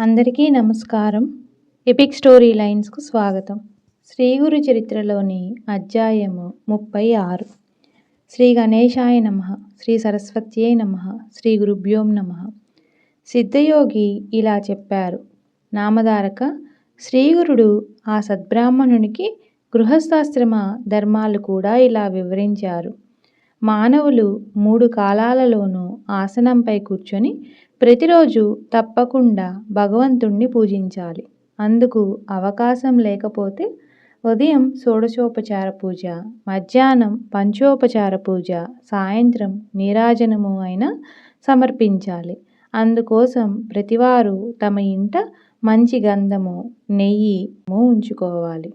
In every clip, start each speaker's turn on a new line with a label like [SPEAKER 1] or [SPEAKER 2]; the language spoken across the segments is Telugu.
[SPEAKER 1] అందరికీ నమస్కారం. ఎపిక్ స్టోరీ లైన్స్కు స్వాగతం. శ్రీ గురు చరిత్రలోని అధ్యాయము ముప్పై ఆరు. శ్రీ గణేశాయ నమ శ్రీ సరస్వత్యే నమ శ్రీ గురుభ్యోం నమ. సిద్ధయోగి ఇలా చెప్పారు. నామధారక శ్రీగురుడు ఆ సద్బ్రాహ్మణునికి గృహస్థాశ్రమ ధర్మాలు కూడా ఇలా వివరించారు. మానవులు మూడు కాలాలలోనూ ఆసనంపై కూర్చొని ప్రతిరోజు తప్పకుండా భగవంతుణ్ణి పూజించాలి. అందుకు అవకాశం లేకపోతే ఉదయం షోడశోపచార పూజ మధ్యాహ్నం పంచోపచార పూజ సాయంత్రం నీరాజనము అయినా సమర్పించాలి. అందుకోసం ప్రతివారు తమ ఇంట మంచి గంధము నెయ్యి ఉంచుకోవాలి.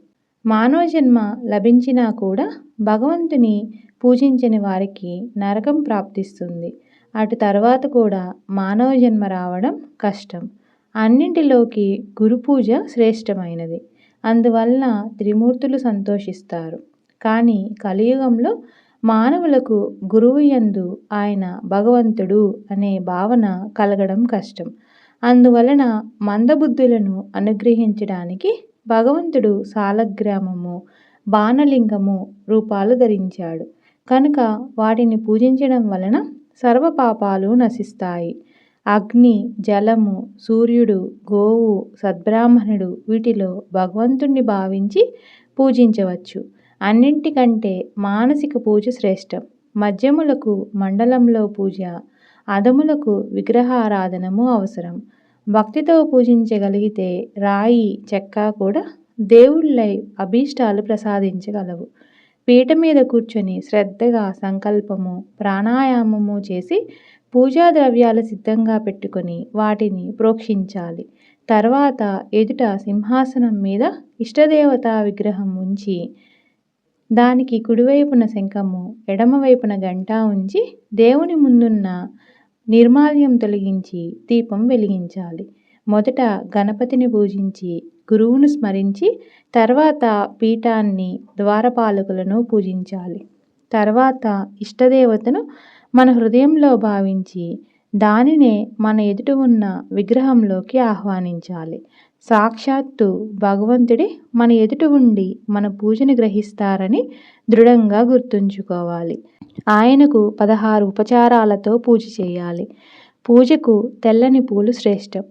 [SPEAKER 1] మానవ జన్మ లభించినా కూడా భగవంతుని పూజించని వారికి నరకం ప్రాప్తిస్తుంది. అటు తర్వాత కూడా మానవ జన్మ రావడం కష్టం. అన్నింటిలోకి గురు పూజ శ్రేష్టమైనది. అందువలన త్రిమూర్తులు సంతోషిస్తారు. కానీ కలియుగంలో మానవులకు గురువు యందు ఆయన భగవంతుడు అనే భావన కలగడం కష్టం. అందువలన మందబుద్ధులను అనుగ్రహించడానికి భగవంతుడు సాలగ్రామము బాణలింగము రూపాలు ధరించాడు. కనుక వాటిని పూజించడం వలన సర్వపాపాలు నశిస్తాయి. అగ్ని జలము సూర్యుడు గోవు సద్బ్రాహ్మణుడు వీటిలో భగవంతుణ్ణి భావించి పూజించవచ్చు. అన్నింటికంటే మానసిక పూజ శ్రేష్టం. మధ్యములకు మండలంలో పూజ అదములకు విగ్రహారాధనము అవసరం. భక్తితో పూజించగలిగితే రాయి చెక్క కూడా దేవుళ్ళై అభీష్టాలు ప్రసాదించగలవు. పీట మీద కూర్చొని శ్రద్ధగా సంకల్పము ప్రాణాయామము చేసి పూజా ద్రవ్యాలు సిద్ధంగా పెట్టుకొని వాటిని ప్రోక్షించాలి. తర్వాత ఎదుట సింహాసనం మీద ఇష్టదేవత విగ్రహం ఉంచి దానికి కుడివైపున శంఖము ఎడమవైపున గంట ఉంచి దేవుని ముందున్న నిర్మాల్యం తొలగించి దీపం వెలిగించాలి. మొదట గణపతిని పూజించి గురువును స్మరించి తర్వాత పీఠాన్ని ద్వారపాలకులను పూజించాలి. తర్వాత ఇష్టదేవతను మన హృదయంలో భావించి దానినే మన ఎదుట ఉన్న విగ్రహంలోకి ఆహ్వానించాలి. సాక్షాత్తు భగవంతుడే మన ఎదుట ఉండి మన పూజను గ్రహిస్తారని దృఢంగా గుర్తుంచుకోవాలి. ఆయనకు పదహారు ఉపచారాలతో పూజ చేయాలి. పూజకు తెల్లని పూలు శ్రేష్టం.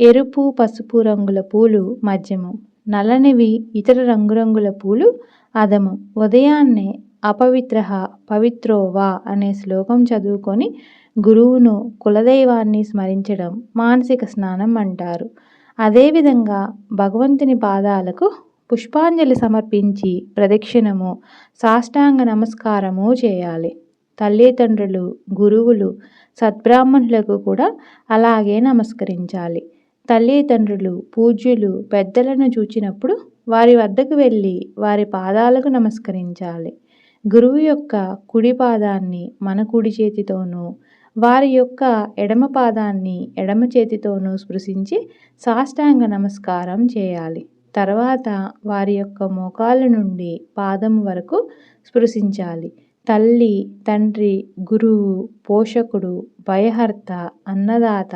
[SPEAKER 1] ఎరుపు పసుపు రంగుల పూలు మధ్యము నల్లనివి ఇతర రంగురంగుల పూలు అదము ఉదయాన్నే అపవిత్ర పవిత్రో వా అనే శ్లోకం చదువుకొని గురువును కులదైవాన్ని స్మరించడం మానసిక స్నానం అంటారు. అదేవిధంగా భగవంతుని పాదాలకు పుష్పాంజలి సమర్పించి ప్రదక్షిణము సాష్టాంగ నమస్కారము చేయాలి. తల్లిదండ్రులు గురువులు సద్బ్రాహ్మణులకు కూడా అలాగే నమస్కరించాలి. తల్లిదండ్రులు పూజ్యులు పెద్దలను చూచినప్పుడు వారి వద్దకు వెళ్ళి వారి పాదాలకు నమస్కరించాలి. గురువు యొక్క కుడి పాదాన్ని మన కుడి చేతితోనూ వారి యొక్క ఎడమ పాదాన్ని ఎడమ చేతితోనూ స్పృశించి సాష్టాంగ నమస్కారం చేయాలి. తర్వాత వారి యొక్క మోకాల నుండి పాదం వరకు స్పృశించాలి. తల్లి తండ్రి గురువు పోషకుడు భయహర్త అన్నదాత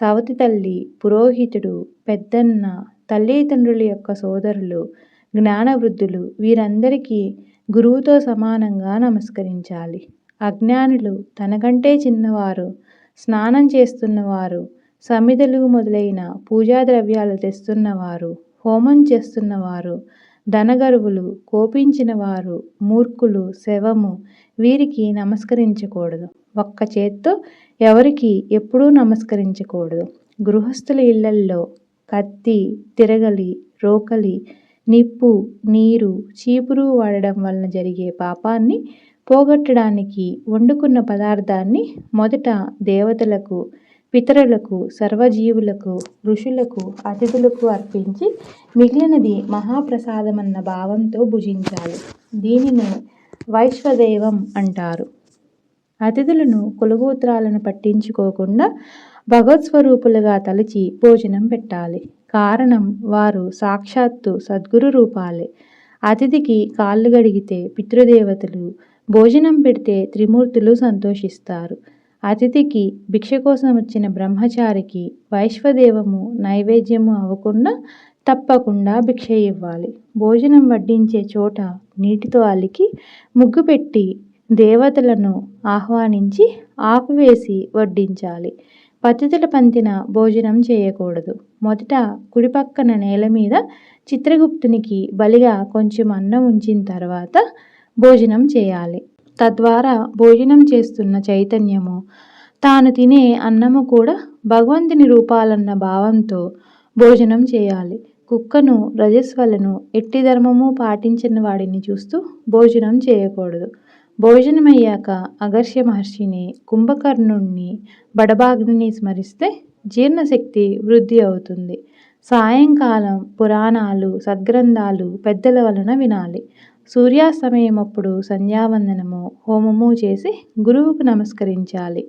[SPEAKER 1] సవతి తల్లి పురోహితుడు పెద్దన్న తల్లిదండ్రుల యొక్క సోదరులు జ్ఞానవృద్ధులు వీరందరికీ గురువుతో సమానంగా నమస్కరించాలి. అజ్ఞానులు తనకంటే చిన్నవారు స్నానం చేస్తున్నవారు సమిధలు మొదలైన పూజా ద్రవ్యాలు తెస్తున్నవారు హోమం చేస్తున్నవారు ధనగరువులు కోపించిన వారు మూర్ఖులు శవము వీరికి నమస్కరించకూడదు. ఒక్క చేత్తో ఎవరికి ఎప్పుడూ నమస్కరించకూడదు. గృహస్థుల ఇళ్ళల్లో కత్తి తిరగలి రోకలి నిప్పు నీరు చీపురు వాడడం వలన జరిగే పాపాన్ని పోగొట్టడానికి వండుకున్న పదార్థాన్ని మొదట దేవతలకు పితరులకు సర్వజీవులకు ఋషులకు అతిథులకు అర్పించి మిగిలినది మహాప్రసాదమన్న భావంతో భుజించాలి. దీనిని వైశ్వదేవం అంటారు. అతిథులను కులగోత్రాలను పట్టించుకోకుండా భగవత్స్వరూపులుగా తలచి భోజనం పెట్టాలి. కారణం వారు సాక్షాత్తు సద్గురు రూపాలే. అతిథికి కాళ్ళు గడిగితే పితృదేవతలు భోజనం పెడితే త్రిమూర్తులు సంతోషిస్తారు. అతిథికి భిక్ష కోసం వచ్చిన బ్రహ్మచారికి వైశ్వదేవము నైవేద్యము అవ్వకుండా తప్పకుండా భిక్ష ఇవ్వాలి. భోజనం వడ్డించే చోట నీటితో అలికి ముగ్గు పెట్టి దేవతలను ఆహ్వానించి ఆకువేసి వడ్డించాలి. పతితుల పంతిన భోజనం చేయకూడదు. మొదట కుడిపక్కన నేల మీద చిత్రగుప్తునికి బలిగా కొంచెం అన్నం ఉంచిన తర్వాత భోజనం చేయాలి. తద్వారా భోజనం చేస్తున్న చైతన్యము తాను తినే అన్నము కూడా భగవంతుని రూపాలన్న భావంతో భోజనం చేయాలి. కుక్కను రజస్వలను ఎట్టి ధర్మము పాటించిన వాడిని చూస్తూ భోజనం చేయకూడదు. భోజనమయ్యాక అగర్ష్య మహర్షిని కుంభకర్ణుణ్ణి బడబాగ్ని స్మరిస్తే జీర్ణశక్తి వృద్ధి అవుతుంది. సాయంకాలం పురాణాలు సద్గ్రంథాలు పెద్దల వలన వినాలి. సూర్యాస్తమయమప్పుడు సంధ్యావందనము హోమము చేసి గురువుకు నమస్కరించాలి.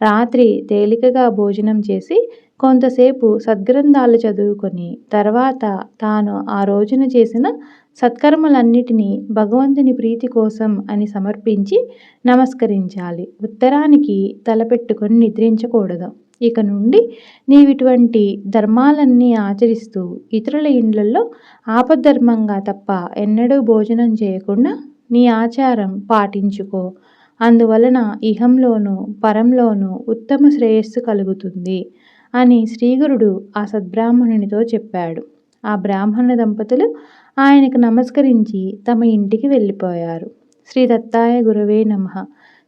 [SPEAKER 1] రాత్రి తేలికగా భోజనం చేసి కొంతసేపు సద్గ్రంథాలు చదువుకొని తర్వాత తాను ఆ రోజున చేసిన సత్కర్మలన్నిటినీ భగవంతుని ప్రీతి కోసం అని సమర్పించి నమస్కరించాలి. ఉత్తరానికి తలపెట్టుకొని నిద్రించకూడదు. ఇక నుండి నీవిటువంటి ధర్మాలన్నీ ఆచరిస్తూ ఇతరుల ఇండ్లలో ఆపద్ధర్మంగా తప్ప ఎన్నడూ భోజనం చేయకుండా నీ ఆచారం పాటించుకో. అందువలన ఇహంలోనూ పరంలోనూ ఉత్తమ శ్రేయస్సు కలుగుతుంది. అని శ్రీగురుడు ఆ సద్బ్రాహ్మణునితో చెప్పాడు. ఆ బ్రాహ్మణ దంపతులు ఆయనకు నమస్కరించి తమ ఇంటికి వెళ్ళిపోయారు. శ్రీ దత్తాయ గురవే నమ.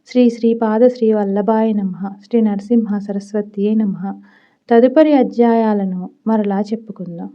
[SPEAKER 1] శ్రీ శ్రీపాద శ్రీ వల్లభాయ నమ. శ్రీ నరసింహ సరస్వతియే నమ. తదుపరి అధ్యాయాలను మరలా చెప్పుకుందాం.